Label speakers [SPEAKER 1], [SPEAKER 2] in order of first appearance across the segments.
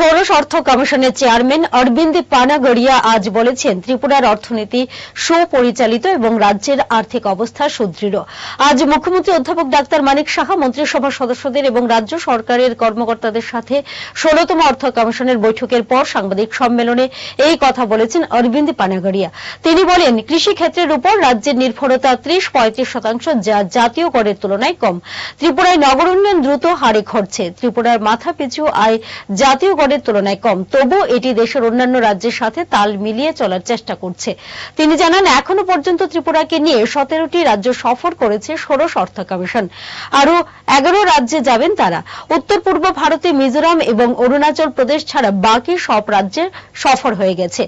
[SPEAKER 1] ষোড়শ অর্থ কমিশনের চেয়ারম্যান অরবিন্দ পানাগড়িয়া আজ বলেছেন, ত্রিপুরার অর্থনীতি সুপরিচালিত এবং রাজ্যের আর্থিক অবস্থা সুদৃঢ়। আজ মুখ্যমন্ত্রী অধ্যাপক ডাক্তার মানিক সাহা, মন্ত্রিসভার সদস্যদের এবং রাজ্য সরকারের কর্মকর্তাদের সাথে ষোলতম অর্থ কমিশনের বৈঠকের পর সাংবাদিক সম্মেলনে এই কথা বলেছেন অরবিন্দ পানাগড়িয়া। তিনি বলেন কৃষি ক্ষেত্রের উপর রাজ্যের নির্ভরতা ত্রিশ পঁয়ত্রিশ শতাংশ যা জাতীয় করের তুলনায় কম। ত্রিপুরায় নগর উন্নয়ন দ্রুত হারে ঘটছে। ত্রিপুরার মাথা পিছু আয় জাতীয় গড়ের তুলনায় কম। তবু এটি দেশের অন্যান্য রাজ্যের সাথে তাল মিলিয়ে চলার চেষ্টা করছে। তিনি জানান, এখনও পর্যন্ত ত্রিপুরাকে নিয়ে সতেরোটি রাজ্য সফর করেছে ষোড়শ অর্থ কমিশন। আরও এগারো রাজ্যে যাবেন তারা। উত্তর পূর্ব ভারতে মিজোরাম এবং অরুণাচল প্রদেশ ছাড়া বাকি সব রাজ্যে সফর হয়ে গেছে।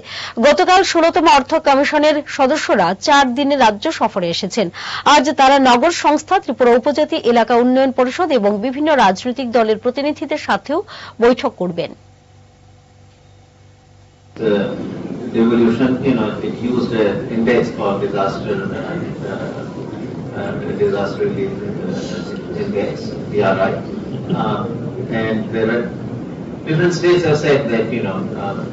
[SPEAKER 1] গতকাল ষোলতম অর্থ কমিশনের সদস্যরা চার দিনে রাজ্য সফরে এসেছেন। আজ তারা নগর সংস্থা, ত্রিপুরা উপজাতি এলাকা উন্নয়ন পরিষদ এবং বিভিন্ন রাজনৈতিক দলের প্রতিনিধিদের সাথেও বৈঠক করবেন।
[SPEAKER 2] The devolution, you know, it used an index for disaster, uh, uh, uh, disaster relief uh, index, DRI. Um, and there are different states have said that, you know, uh,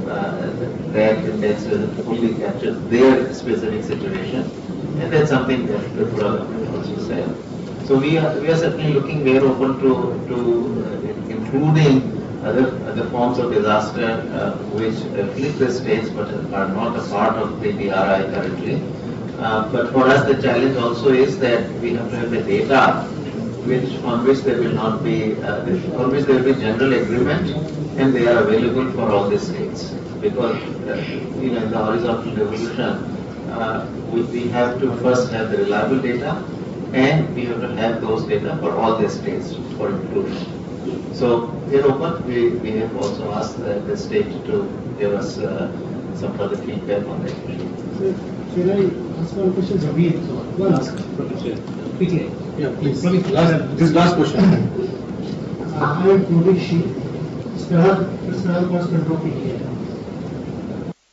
[SPEAKER 2] that index doesn't fully capture their specific situation. And that's something that the government also said. So we are, we are certainly looking very open to, to uh, including other, other forms of disaster uh, which afflict the states but are not a part of the DRI currently. Uh, But for us, the challenge also is that we have to have the data which, on which there will not be, uh, on which there will be general agreement and they are available for all the states. Because, uh, you know, in the horizontal revolution, uh, we, we have to first have the reliable data and we have to have those data for all the states for inclusion. So we're open, we, we have also asked the, the state to give us uh, some further feedback on that issue.
[SPEAKER 3] Sir, Can I ask one question? Zabir, one ask. Quickly.
[SPEAKER 4] Yeah, please.
[SPEAKER 3] Promeet,
[SPEAKER 4] Last, this last question.
[SPEAKER 3] Uh, I am Puri Shi, Star, Star Cost Control PTA.